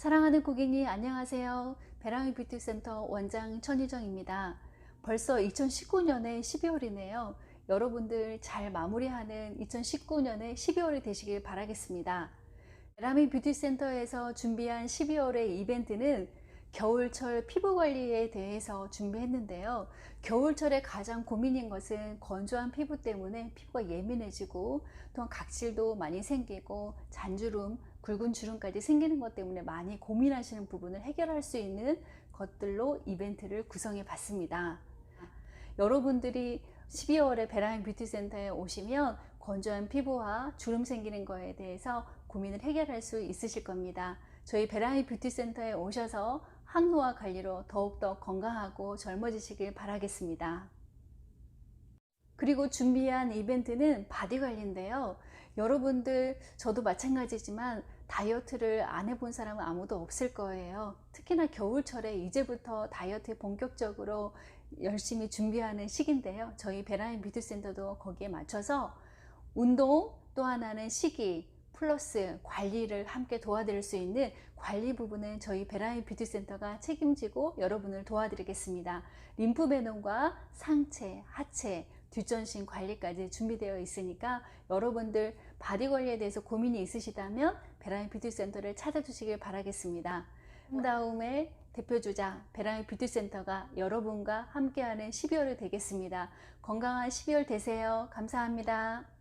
사랑하는 고객님 안녕하세요. 베랑이 뷰티센터 원장 천유정입니다. 벌써 2019년의 12월이네요. 여러분들 잘 마무리하는 2019년의 12월이 되시길 바라겠습니다. 베라미 뷰티센터에서 준비한 12월의 이벤트는 겨울철 피부 관리에 대해서 준비했는데요. 겨울철에 가장 고민인 것은 건조한 피부 때문에 피부가 예민해지고 또한 각질도 많이 생기고 잔주름, 굵은 주름까지 생기는 것 때문에 많이 고민하시는 부분을 해결할 수 있는 것들로 이벤트를 구성해 봤습니다. 여러분들이 12월에 베라인 뷰티 센터에 오시면 건조한 피부와 주름 생기는 거에 대해서 고민을 해결할 수 있으실 겁니다. 저희 베라인 뷰티 센터에 오셔서 항노화 관리로 더욱더 건강하고 젊어지시길 바라겠습니다. 그리고 준비한 이벤트는 바디 관리인데요. 여러분들, 저도 마찬가지지만 다이어트를 안 해본 사람은 아무도 없을 거예요. 특히나 겨울철에 이제부터 다이어트에 본격적으로 열심히 준비하는 시기인데요. 저희 베라인 뷰티센터도 거기에 맞춰서 운동, 또 하나는 식이, 플러스 관리를 함께 도와드릴 수 있는 관리 부분은 저희 베라인 뷰티 센터가 책임지고 여러분을 도와드리겠습니다. 림프 배농과 상체, 하체, 뒷전신 관리까지 준비되어 있으니까 여러분들 바디 관리에 대해서 고민이 있으시다면 베라인 뷰티 센터를 찾아주시길 바라겠습니다. 다음에 대표주자 베라인 뷰티 센터가 여러분과 함께하는 12월이 되겠습니다. 건강한 12월 되세요. 감사합니다.